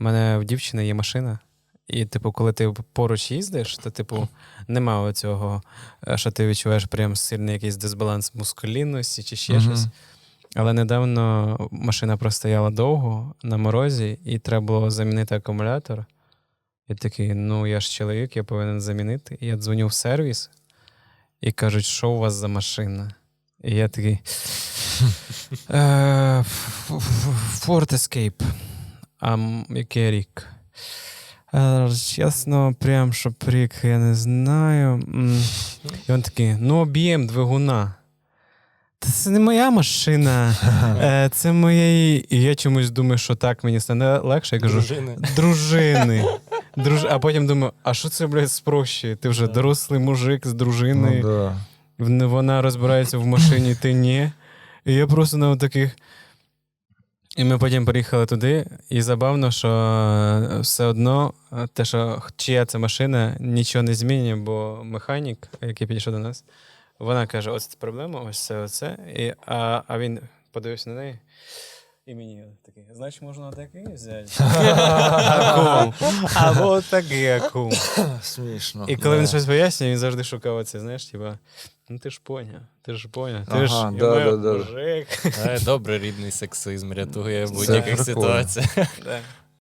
У мене в дівчини є машина, і, типу, коли ти поруч їздиш, то, типу, нема оцього, е, що ти відчуваєш прям сильний якийсь дисбаланс мускулінності чи ще Мгм. щось. Але недавно машина простояла довго на морозі, і треба було замінити акумулятор. І такий, ну я ж чоловік, я повинен замінити. І я дзвоню в сервіс і кажуть, що у вас за машина? І я такий. «Е, Ford Escape. А який рік? Е, Чесно, прям щоб рік, я не знаю. І він такий: ну, об'єм двигуна. Та це не моя машина, е, це моєї. І я чомусь думаю, що так мені стане легше. Я кажу, Дружини. дружини. Друж... А потім думаю, а що це, блядь, спрощує? Ти вже дорослий мужик з дружиною, Ну, да. вона розбирається в машині, ти ні. І я просто на таких. І ми потім приїхали туди, і забавно, що е, все одно е, те, що чия це машина, нічого не змінює, бо механік, який підійшов до нас, вона каже: ось це проблема, ось це, оце. І, а, а він подивився на неї. І мені такий, значить, можна такий взяти. Акум. Або такий акум. Смішно. І коли Да. він щось пояснює, він завжди шукав оце, знаєш, типа, ну ти ж поня, ти ж поня, ти Ага, ж да, я маю да, да. мужик. Е, Добре, рідний сексизм рятує в будь-яких ситуаціях.